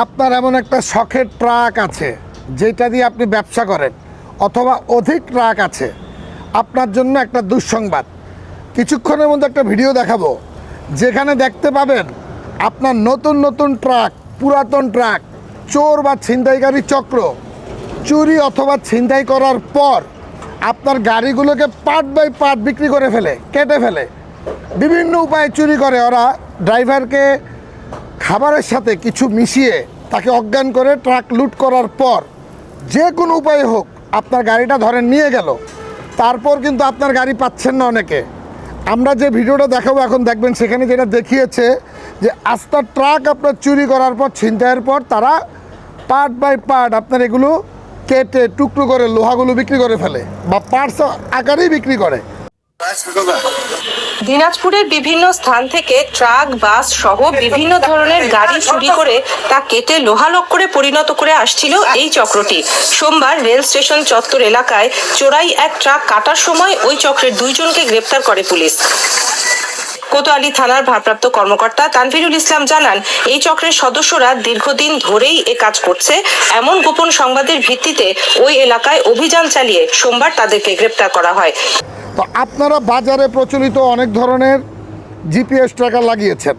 আপনার এমন একটা শখের ট্রাক আছে, যেটা দিয়ে আপনি ব্যবসা করেন, অথবা অধিক ট্রাক আছে, আপনার জন্য একটা দুঃসংবাদ। কিছুক্ষণের মধ্যে একটা ভিডিও দেখাবো, যেখানে দেখতে পাবেন আপনার নতুন নতুন ট্রাক, পুরাতন ট্রাক, চোর বা ছিনতাইকারী চক্র, চুরি অথবা ছিনতাই করার পর আপনার গাড়িগুলোকে পার্ট বাই পার্ট বিক্রি করে ফেলে, কেটে ফেলে। বিভিন্ন উপায়ে চুরি করে, ওরা ড্রাইভারকে খাবারের সাথে কিছু মিশিয়ে তাকে অজ্ঞান করে ট্রাক লুট করার পর যে কোনো উপায়ে হোক আপনার গাড়িটা ধরেন নিয়ে গেল। তারপর কিন্তু আপনার গাড়ি পাচ্ছেন না অনেকে। আমরা যে ভিডিওটা দেখাবো এখন দেখবেন সেখানে যেটা দেখিয়েছে যে আস্তা ট্রাক আপনার চুরি করার পর, ছিনতাইয়ের পর তারা পার্ট বাই পার্ট আপনার এগুলো কেটে টুকরো করে, লোহাগুলো বিক্রি করে ফেলে বা পার্টস আকারেই বিক্রি করে। দিনাজপুরের বিভিন্ন স্থান থেকে ট্রাক, বাস সহ বিভিন্ন ধরনের গাড়ি চুরি করে তা কেটে লোহালক্করে পরিণত করে আসছিল এই চক্রটি। সোমবার রেল স্টেশন চত্বর এলাকায় চোরাই এক ট্রাক কাটার সময় ওই চক্রের দুইজনকে গ্রেপ্তার করে পুলিশ। কোতোয়ালি থানার ভারপ্রাপ্ত কর্মকর্তা তানভীরুল ইসলাম জানান, এই চক্রের সদস্যরা দীর্ঘদিন ধরেই এ কাজ করছে। এমন গোপন সংবাদের ভিত্তিতে ওই এলাকায় অভিযান চালিয়ে সোমবার তাদেরকে গ্রেপ্তার করা হয়। তো আপনারা বাজারে প্রচলিত অনেক ধরনের জিপিএস ট্র্যাকার লাগিয়েছেন,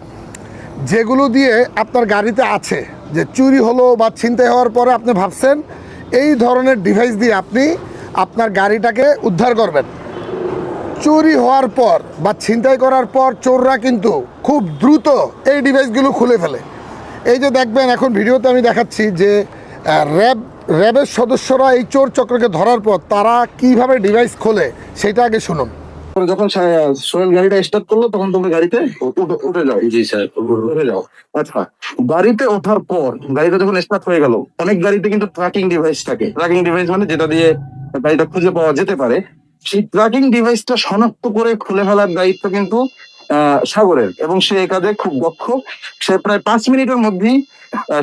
যেগুলো দিয়ে আপনার গাড়িতে আছে, যে চুরি হলো বা ছিনতাই হওয়ার পরে আপনি ভাবছেন, এই ধরনের ডিভাইস দিয়ে আপনি আপনার গাড়িটাকে উদ্ধার করবেন। চুরি হওয়ার পর বা ছিনতাই করার পর চোররা কিন্তু খুব দ্রুত এই ডিভাইসগুলো খুলে ফেলে। এই যে দেখবেন, এখন ভিডিওতে আমি দেখাচ্ছি যে র্যাব র্যাবের সদস্যরা এই চোর চক্রকে ধরার পর তারা কীভাবে ডিভাইস খোলে সেটা আগে শুনুন। যখন সোহেল গাড়িটা স্টার্ট করল তখন তোমরা গাড়িতে উঠে- যাও। জি স্যার। উঠে যাও। আচ্ছা গাড়িতে ওঠার পর গাড়িটা যখন স্টার্ট হয়ে গেল অনেক গাড়িতে কিন্তু ট্র্যাকিং ডিভাইস থাকে। ট্র্যাকিং ডিভাইস মানে যেটা দিয়ে গাড়িটা খুঁজে পাওয়া যেতে পারে। সেই ট্র্যাকিং ডিভাইসটা শনাক্ত করে খুলে ফেলার দায়িত্ব কিন্তু আহ, সাগরের। এবং সে এই কাজে খুব দক্ষ সে প্রায় পাঁচ মিনিটের মধ্যেই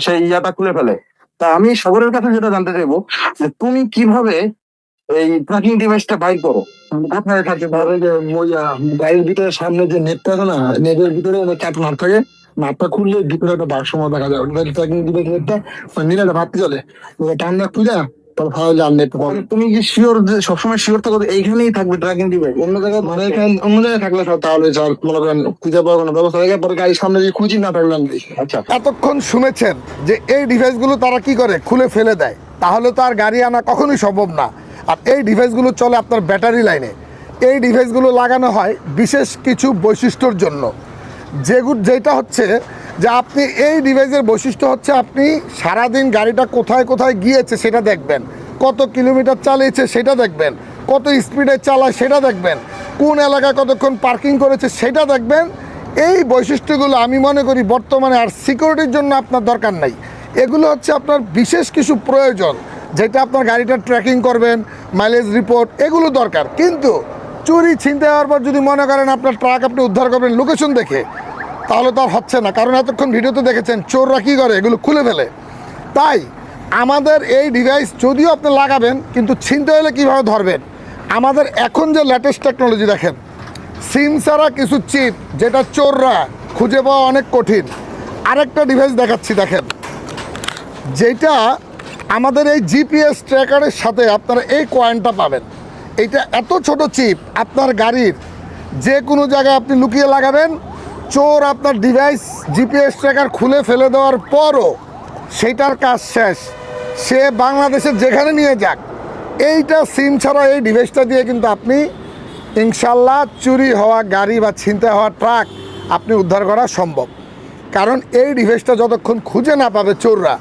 সেই ইয়াটা খুলে ফেলে। তা আমি সাগরের কাছে যেটা জানতে চাইব যে তুমি কীভাবে এই ট্র্যাকিং ডিভাইসটা বাই করো? কোথায় থাকে ধরে যে মোজা গাড়ির ভিতরে সামনে যে নেটটা আছে না নেটের ভিতরে ক্যাপ মাপ থাকে মাপটা খুললে ভিতরে একটা বাক্স দেখা যায়। ট্র্যাকিং দিবে নেটটা নিলে ভাবতে চলে। টান না খুঁজা মানে তুমি কি শিওর সবসময় শিওর থাকো এইখানেই থাকবে ট্র্যাকিং ডিভাইস অন্য জায়গায় মানে এখানে অন্য জায়গায় থাকলে সব তাহলে মনে করেন খুঁজে পাওয়ার কোনো ব্যবস্থা থাকে? পরে গাড়ির সামনে যদি খুঁজি না থাকলে আমি আচ্ছা। এতক্ষণ শুনেছেন যে এই ডিভাইসগুলো তারা কি করে? খুলে ফেলে দেয়। তাহলে তো আর গাড়ি আনা কখনোই সম্ভব না। আর এই ডিভাইসগুলো চলে আপনার ব্যাটারি লাইনে এই ডিভাইসগুলো লাগানো হয় বিশেষ কিছু বৈশিষ্ট্যর জন্য। যেগুলো যেটা হচ্ছে যে আপনি এই ডিভাইসের বৈশিষ্ট্য হচ্ছে আপনি সারাদিন গাড়িটা কোথায় কোথায় গিয়েছে সেটা দেখবেন। কত কিলোমিটার চালিয়েছে সেটা দেখবেন। কত স্পিডে চালায় সেটা দেখবেন। কোন এলাকায় কতক্ষণ পার্কিং করেছে সেটা দেখবেন। এই বৈশিষ্ট্যগুলো আমি মনে করি বর্তমানে আর সিকিউরিটির জন্য আপনার দরকার নাই। এগুলো হচ্ছে আপনার বিশেষ কিছু প্রয়োজন, যেটা আপনার গাড়িটা ট্র্যাকিং করবেন মাইলেজ রিপোর্ট এগুলো দরকার। কিন্তু চুরি ছিনতে হওয়ার পর যদি মনে করেন আপনার ট্রাক আপনি উদ্ধার করবেন লোকেশন দেখে তাহলে তো আর হচ্ছে না। কারণ এতক্ষণ ভিডিওতে দেখেছেন, চোররা কী করে? এগুলো খুলে ফেলে। তাই আমাদের এই ডিভাইস যদিও আপনি লাগাবেন, কিন্তু ছিনতে হলে কীভাবে ধরবেন? আমাদের এখন যে লেটেস্ট টেকনোলজি দেখেন সিম ছাড়া কিছু চিপ যেটা চোররা খুঁজে পাওয়া অনেক কঠিন। আরেকটা ডিভাইস দেখাচ্ছি, দেখেন। যেটা আমাদের এই জিপিএস ট্র্যাকারের সাথে আপনারা এই কয়েনটা পাবেন। এইটা এত ছোট চিপ আপনার গাড়ির যে কোনো জায়গায় আপনি লুকিয়ে লাগাবেন চোর আপনার ডিভাইস জিপিএস ট্র্যাকার খুলে ফেলে দেওয়ার পরও সেইটার কাজ শেষ। সে বাংলাদেশের যেখানে নিয়ে যাক, এইটা সিম ছাড়া এই ডিভাইসটা দিয়ে কিন্তু আপনি ইনশাল্লাহ চুরি হওয়া গাড়ি বা ছিনতাই হওয়া ট্রাক আপনি উদ্ধার করা সম্ভব। কারণ এই ডিভাইসটা যতক্ষণ খুঁজে না পাবে চোররা,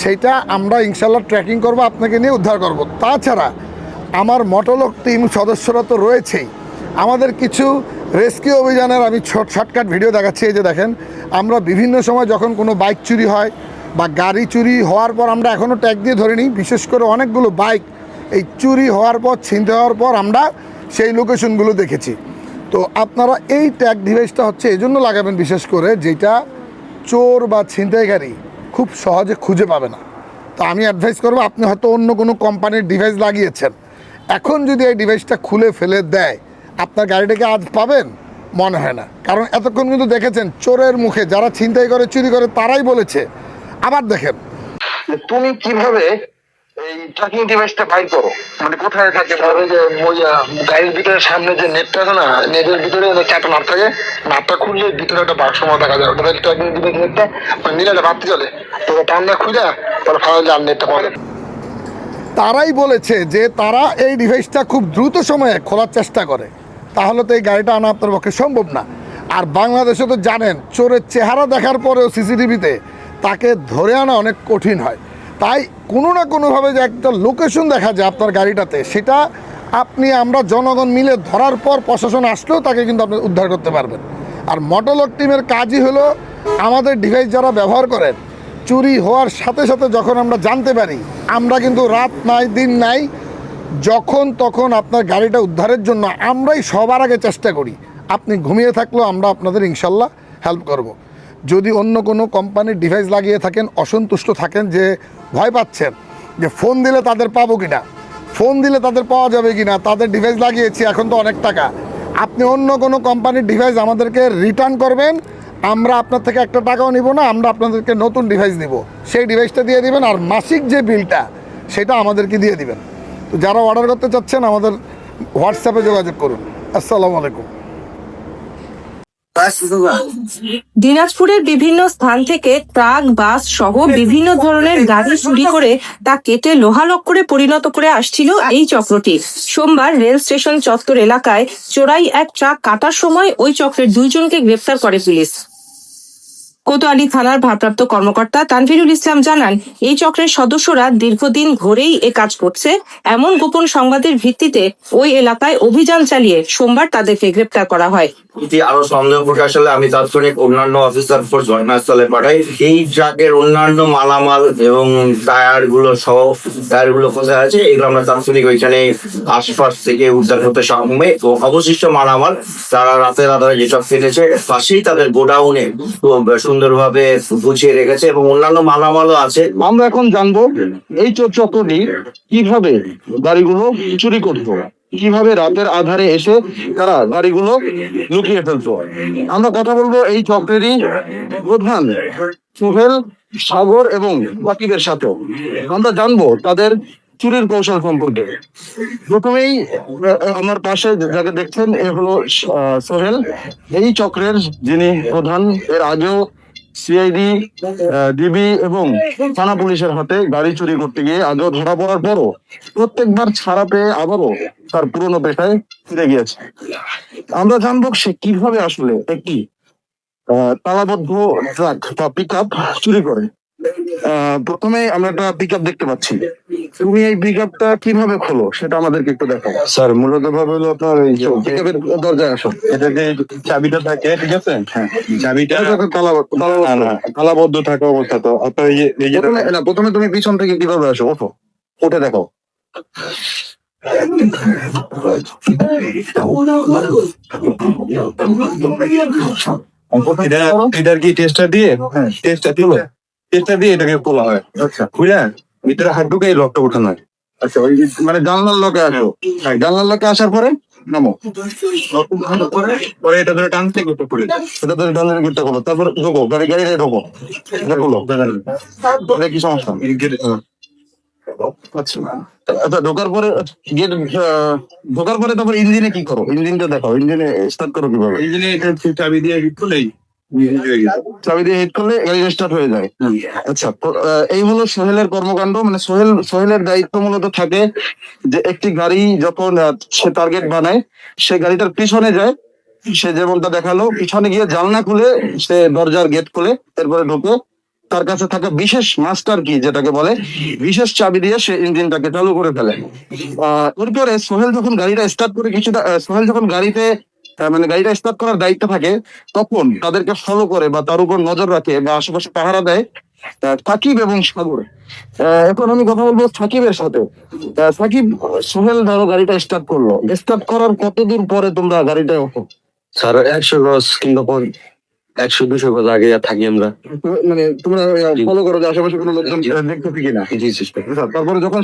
সেটা আমরা ইনশাল্লাহ ট্র্যাকিং করব, আপনাকে নিয়ে উদ্ধার করব। তাছাড়া আমার মটোলক টিম সদস্যরা তো রয়েছেই। আমাদের কিছু রেস্কিউ অভিযানের আমি ছোট শর্টকাট ভিডিও দেখাচ্ছি, এই যে দেখেন। আমরা বিভিন্ন সময় যখন কোনো বাইক চুরি হয় বা গাড়ি চুরি হওয়ার পর আমরা এখনও ট্যাগ দিয়ে ধরে নিই বিশেষ করে অনেকগুলো বাইক এই চুরি হওয়ার পর, ছিনতে হওয়ার পর আমরা সেই লোকেশনগুলো দেখেছি। তো আপনারা এই ট্যাগ ডিভাইসটা হচ্ছে এই জন্য লাগাবেন বিশেষ করে যেটা চোর বা ছিনতাইকারী খুব সহজে খুঁজে পাবে না। তো আমি অ্যাডভাইস করব, আপনি হয়তো অন্য কোনো কোম্পানির ডিভাইস লাগিয়েছেন। এখন যদি এই ডিভাইসটা খুলে ফেলে দেয় আপনার গাড়িটাকে আজ পাবেন? মনে হয় না। কারণ এতক্ষণ কিন্তু দেখেছেন চোরের মুখে যারা ছিনতাই করে চুরি করে তারাই বলেছে। আবার দেখেন। তুমি কীভাবে এই ট্র্যাকিং ডিভাইসটা বাইর করো? মানে কোথায় থাকে? তারপরে যে ওই গাড়ির ভিতরে সামনে যে নেটটা আছে না নেটের ভিতরে একটা মাপ থাকে। মাপটা খুললে ভিতরে একটা বাক্স মতো দেখা যায়। ওটা ট্র্যাকিং ডিভাইস নেটটা মানে নিলে একটা ভাবতে চলে তো টান্ডা খুঁজা তাহলে ফাইলে আর নেটটা পাবে তারাই বলেছে যে তারা এই ডিভাইসটা খুব দ্রুত সময়ে খোলার চেষ্টা করে। তাহলে তো এই গাড়িটা আনা আপনার পক্ষে সম্ভব না। আর বাংলাদেশে তো জানেন, চোরের চেহারা দেখার পরেও সিসিটিভিতে তাকে ধরে আনা অনেক কঠিন হয়। তাই কোনো না কোনোভাবে যে একটা লোকেশন দেখা যায় আপনার গাড়িটাতে, সেটা আপনি আমরা জনগণ মিলে ধরার পর প্রশাসন আসলেও তাকে কিন্তু আপনি উদ্ধার করতে পারবেন। আর মটোলক টিমের কাজই হলো আমাদের ডিভাইস যারা ব্যবহার করেন, চুরি হওয়ার সাথে সাথে যখন আমরা জানতে পারি, আমরা কিন্তু রাত নাই, দিন নাই যখন তখন আপনার গাড়িটা উদ্ধারের জন্য আমরাই সবার আগে চেষ্টা করি। আপনি ঘুমিয়ে থাকলেও আমরা আপনাদের ইনশাল্লাহ হেল্প করব। যদি অন্য কোনো কোম্পানির ডিভাইস লাগিয়ে থাকেন, অসন্তুষ্ট থাকেন যে ভয় পাচ্ছেন, যে ফোন দিলে তাদের পাবো কিনা ফোন দিলে তাদের পাওয়া যাবে কিনা, তাদের ডিভাইস লাগিয়েছি, এখন তো অনেক টাকা। আপনি অন্য কোনো কোম্পানির ডিভাইস আমাদেরকে রিটার্ন করবেন, আমরা আপনার থেকে একটা টাকাও নিব না, আমরা আপনাদেরকে নতুন ডিভাইস দিব। সেই ডিভাইসটা দিয়ে দিবেন আর মাসিক যে বিলটা সেটা আমাদেরকে দিয়ে দিবেন। যারা অর্ডার করতে চাচ্ছেন, আমাদের হোয়াটসঅ্যাপে যোগাযোগ করুন। আসসালামু আলাইকুম। দিনাজপুরের বিভিন্ন স্থান থেকে ট্রাক, বাস সহ বিভিন্ন ধরনের গাড়ি চুরি করে তা কেটে লোহালক্করে পরিণত করে আসছিল এই চক্রটি। সোমবার রেল স্টেশন চত্বর এলাকায় চোরাই এক ট্রাক কাটার সময় ওই চক্রের দুইজনকে গ্রেফতার করে পুলিশ। কোতোয়ালি থানার ভারপ্রাপ্ত কর্মকর্তা তানভিরুল ইসলাম জানান, এই চক্রের সদস্যরা দীর্ঘদিন ঘরেই এ কাজ করছে। এমন গোপন সংবাদের ভিত্তিতে ওই এলাকায় অভিযান চালিয়ে সোমবার তাদেরকে গ্রেপ্তার করা হয়। এটি আরও সন্দেহ প্রকাশ হলে আমি তাৎক্ষণিক অন্যান্য অফিসার ফোর্স ঘটনাস্থলে পাঠাই। এই ট্রাকের অন্যান্য মালামাল এবং টায়ারগুলো সহ টায়ারগুলো কোথায় আছে, এগুলো আমরা তাৎক্ষণিক ওইখানে আশপাশ থেকে উদ্ধার করতে সক্ষম তো অবশিষ্ট মালামাল তারা রাতের আধারে যেসব ফেলেছে পাশেই তাদের গোডাউনে সুন্দরভাবে গুছিয়ে রেখেছে এবং অন্যান্য মালামালও আছে। আমরা এখন জানব এই চোর চক্রটি কীভাবে গাড়িগুলো চুরি করতো। কীভাবে রাতের আধারে এসে তারা গাড়িগুলো লুকিয়ে ফেলতো? আমরা কথা বলব এই চক্রেরই প্রধান সোহেল সাগর এবং বাকিদের সাথে। আমরা জানব তাদের চুরির কৌশল সম্পর্কে। প্রথমেই আমার পাশে যাকে দেখছেন, এ হলো সোহেল। এই চক্রের যিনি প্রধান, এর আগেও সিআইডি ডিবি এবং থানা পুলিশের হাতে গাড়ি চুরি করতে গিয়ে আগেও ধরা পড়ার পরও প্রত্যেকবার ছাড়া পেয়ে আবারও তার পুরনো পেশায় ফিরে গিয়েছে। আমরা জানব সে কীভাবে আসলে একটি তালাবদ্ধ ট্রাক বা পিক চুরি করে। প্রথমে আমরা একটা পিক দেখতে পাচ্ছি। তুমি এই পিক কীভাবে খোলো সেটা আমাদেরকে একটু দেখাও। স্যার মূলত ভাবে হলো আপনার এই পিক আপের দরজায় আসো। এটা যে চাবিটা থাকে ঠিক আছে? হ্যাঁ। চাবিটা তালাবদ্ধ। থাকা অবস্থা তো। আপনার এই যে- না, প্রথমে তুমি পিছন থেকে কীভাবে আসো ওঠো। ওঠে দেখো এটা কি টেস্টার দিয়ে? টেস্টার দিল টেস্টার দিয়ে এটাকে খোলা হয়। আচ্ছা। বুঝলেন ভিতরে হাত ঢুকে এই লকটা উঠানো হয়। আচ্ছা ওই মানে জানলার লোকে আসো। হ্যাঁ, জানলার লোকে আসার পরে নামো। পরে এটা ধরে টানতে করতে পড়ে সেটা ধরে ডানের গেটটা খোলো। তারপর ঢোকো গাড়ি গাড়ি ঢোকো। এটা খোলো। এটা কি সমস্যা? আচ্ছা। আচ্ছা ঢোকার পরে গেট ঢোকার পরে তারপর ইঞ্জিনে কি করো? ইঞ্জিনটা দেখো ইঞ্জিনে স্টার্ট করো কীভাবে? এটা চাবি দিয়ে খুলেই। চাবি দিয়ে হিট করলে গাড়ি স্টার্ট হয়ে যায়। আচ্ছা এই হলো সোহেলের কর্মকাণ্ড। মানে সোহেল সোহেলের দায়িত্ব মূলত থাকে যে একটি গাড়ি যখন সে টার্গেট বানায় সে গাড়িটার পিছনে যায় সে যেমনটা দেখাল পিছনে গিয়ে জানলা খুলে সে দরজার গেট খুলে এরপরে ঢুকে। তার কাছে থাকা বিশেষ মাস্টার কি যেটাকে বলে বিশেষ চাবি দিয়ে সে ইঞ্জিনটাকে চালু করে ফেলে। আহ, এরপরে সোহেল যখন গাড়িটা স্টার্ট করে কিছুটা সোহেল যখন গাড়িতে আহ, মানে গাড়িটা স্টার্ট করার দায়িত্ব থাকে তখন তাদেরকে ফলো করে বা তার উপর নজর রাখে বা আশেপাশে পাহারা দেয় সাকিব এবং সাগর। এখন আমি কথা বলব সাকিবের সাথে। সাকিব সোহেল ধরো গাড়িটা স্টার্ট করল। স্টার্ট করার কতদূর পরে তোমরা গাড়িটা ওঠো? স্যার একশো গজ কিংবা একশো দুশো গজ আগে থাকি আমরা। মানে তোমরা ফলো করো যে আশেপাশে কোনো লোকজন দেখতেছি কিনা। জি আচ্ছা, তারপরে যখন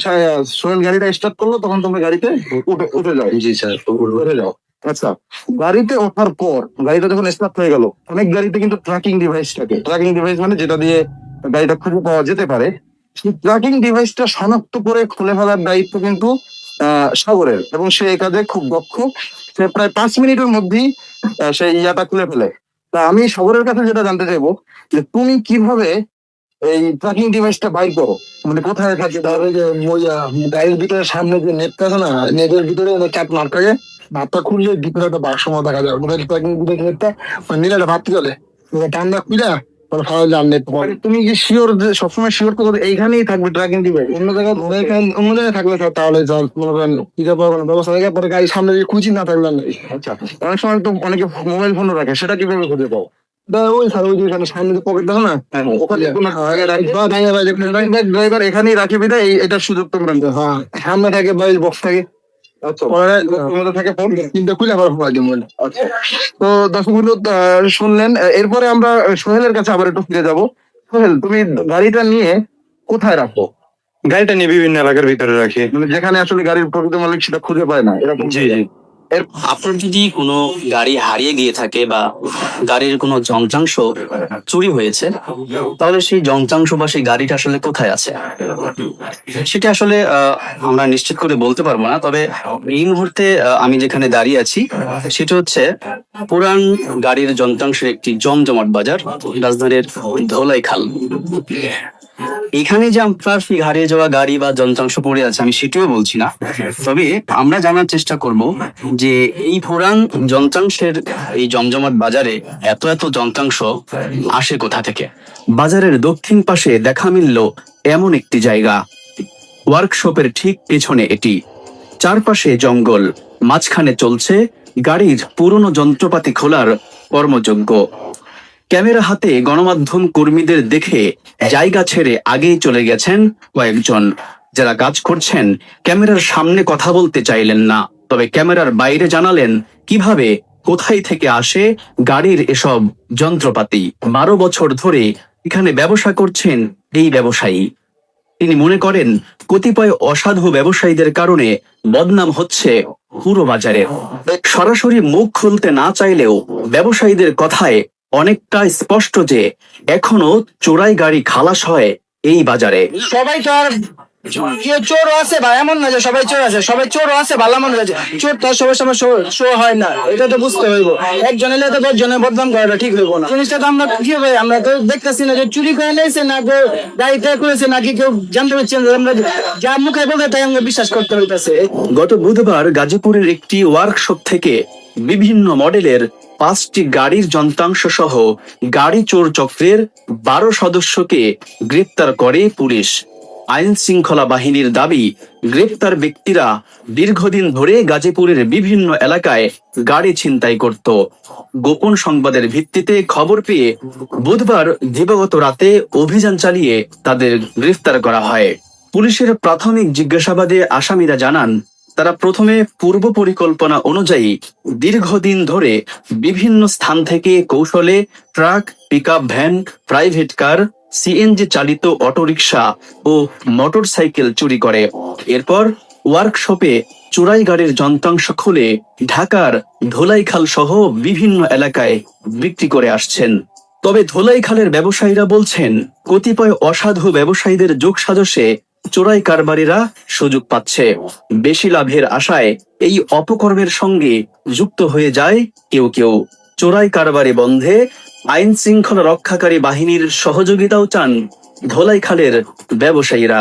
সোহেল গাড়িটা স্টার্ট করল তখন তোমরা গাড়িতে উঠে উঠে যাও। জি স্যার উঠে যাও। আচ্ছা গাড়িতে ওঠার পর, গাড়িটা যখন স্টার্ট হয়ে গেল, অনেক গাড়িতে কিন্তু ট্র্যাকিং ডিভাইস থাকে। ট্র্যাকিং ডিভাইস মানে যেটা দিয়ে গাড়িটা খুঁজে পাওয়া যেতে পারে। সেই ট্র্যাকিং ডিভাইসটা শনাক্ত করে খুলে ফেলার দায়িত্ব কিন্তু সাগরের। এবং সে এই খুব দক্ষ। সে প্রায় পাঁচ মিনিটের মধ্যেই সেই ইয়াটা খুলে ফেলে। তা আমি সাগরের কাছে যেটা জানতে চাইব, যে তুমি কীভাবে এই ট্র্যাকিং ডিভাইসটা বাইর করো? মানে কোথায় থাকে? তারপরে যে গাড়ির ভিতরে সামনে যে নেটটা আছে না, নেটের ভিতরে ওই ক্যাপ নাট থাকে? নাটটা খুললে ভিতরে একটা বাক্স মতো দেখা যায়। ওটা নেটটা মানে নীলাটা ভাবতে চলে ওটা টান্ডা খুলে তুমি কি শিওর সবসময় শিওর করো এইখানেই থাকবে ট্র্যাকিং ডিভাইস অন্য জায়গায় অন্য জায়গায় থাকলে তো তাহলে চল পাবো ব্যবস্থা থাকে? পরে গাড়ির সামনে যে খুঁজি না থাকলে আচ্ছা অনেক সময় তো অনেকে মোবাইল ফোনও রাখে সেটা কীভাবে খুঁজে পাও ওই স্যার ওই যে এখানে সামনে যে পকেট দেখো না? ওখানে কোনো বা ভাই রাখি- ড্রাইভার এখানেই রাখি বিদায় এটার সুযোগ তোমরা নিতে হ্যাঁ সামনে থাকে বাইল বক্স থাকে। আচ্ছা। আচ্ছা। তো দর্শক শুনলেন এরপরে আমরা সোহেলের কাছে আবার একটু ফিরে যাব। সোহেল তুমি গাড়িটা নিয়ে কোথায় রাখো? গাড়িটা নিয়ে বিভিন্ন এলাকার ভিতরে রাখি। মানে যেখানে আসলে গাড়ির প্রকৃত মালিক সেটা খুঁজে পায় না এরকম জি জি। আপনার যদি কোনো গাড়ি হারিয়ে গিয়ে থাকে বা গাড়ির কোনো যন্ত্রাংশ চুরি হয়েছে, তাহলে সেই যন্ত্রাংশ বা সেই গাড়িটা আসলে কোথায় আছে? সেটা আসলে আমরা নিশ্চিত করে বলতে পারব না, তবে এই মুহূর্তে আমি যেখানে দাঁড়িয়ে আছি, সেটা হচ্ছে পুরান গাড়ির যন্ত্রাংশের একটি জমজমাট বাজার, রাজধানীর ধোলাই খাল। এখানে যে আপনার হারিয়ে যাওয়া গাড়ি বা যন্ত্রাংশ পড়ে আছে, আমি সেটিও বলছি না। তবে আমরা জানার চেষ্টা করব যে এই পুরান যন্ত্রাংশের এই জমজমাট বাজারে এত এত যন্ত্রাংশ আসে কোথা থেকে? বাজারের দক্ষিণ পাশে দেখা মিলল এমন একটি জায়গা। ওয়ার্কশপের ঠিক পেছনে এটি। চারপাশে জঙ্গল, মাঝখানে চলছে গাড়ির পুরনো যন্ত্রপাতি খোলার কর্মযোগ্য ক্যামেরা হাতে গণমাধ্যম কর্মীদের দেখে জায়গা ছেড়ে আগেই চলে গেছেন কয়েকজন। যারা কাজ করছেন, ক্যামেরার সামনে কথা বলতে চাইলেন না। তবে ক্যামেরার বাইরে জানালেন কীভাবে, কোথায় থেকে আসে গাড়ির এসব যন্ত্রপাতি। বারো বছর ধরে এখানে ব্যবসা করছেন এই ব্যবসায়ী। তিনি মনে করেন, কতিপয় অসাধু ব্যবসায়ীদের কারণে বদনাম হচ্ছে পুরো বাজারে সরাসরি মুখ খুলতে না চাইলেও ব্যবসায়ীদের কথায় অনেকটা স্পষ্ট যে এখনও চোরাই গাড়ি খালাস হয় এই বাজারে। সবাই তো আর ইয়ে চোর আছে ভাই এমন না যে সবাই চোর আছে সবাই চোর আছে ভালো মনে হয়েছে চোর তো সবার সময় শো হয় না এটা তো বুঝতে হইব। একজন এলে তো দশজনের বদনাম করাটা ঠিক হইব না। জিনিসটা তো আমরা কি হবে আমরা তো দেখতেছি না যে চুরি করে নিয়েছে না কেউ গাড়িতে করেছে নাকি কেউ জানতে পারছেন যে আমরা যা মুখে বলতে তাই আমরা বিশ্বাস করতে হইতেছে। গত বুধবার গাজীপুরের একটি ওয়ার্কশপ থেকে বিভিন্ন মডেলের পাঁচটি গাড়ির যন্ত্রাংশ সহ গাড়ি চোর চক্রের বারো সদস্যকে গ্রেপ্তার করে পুলিশ। আইন শৃঙ্খলা বাহিনীর দাবি, গ্রেপ্তার ব্যক্তিরা দীর্ঘদিন ধরে গাজীপুরের বিভিন্ন এলাকায় গাড়ি ছিনতাই করত। গোপন সংবাদের ভিত্তিতে খবর পেয়ে বুধবার দিবাগত রাতে অভিযান চালিয়ে তাদের গ্রেফতার করা হয়। পুলিশের প্রাথমিক জিজ্ঞাসাবাদে আসামিরা জানান তারা প্রথমে পূর্ব পরিকল্পনা অনুযায়ী দীর্ঘদিন ধরে বিভিন্ন স্থান থেকে কৌশলে truck, pickup van, private car, CNG চালিত অটোরিকশা ও মোটরসাইকেল চুরি করে। এরপর ওয়ার্কশপে চোরাই গাড়ির যন্ত্রাংশ খুলে ঢাকার ধোলাইখাল সহ বিভিন্ন এলাকায় বিক্রি করে আসছেন। তবে ধোলাইখালের ব্যবসায়ীরা বলছেন, কতিপয় অসাধু ব্যবসায়ীদের যোগ সাজসে চোরাই কারবারিরা সুযোগ পাচ্ছে। বেশি লাভের আশায় এই অপকর্মের সঙ্গে যুক্ত হয়ে যায় কেউ কেউ। চোরাই কারবারি বন্ধে আইন শৃঙ্খলা রক্ষাকারী বাহিনীর সহযোগিতাও চান ধোলাইখালের ব্যবসায়ীরা।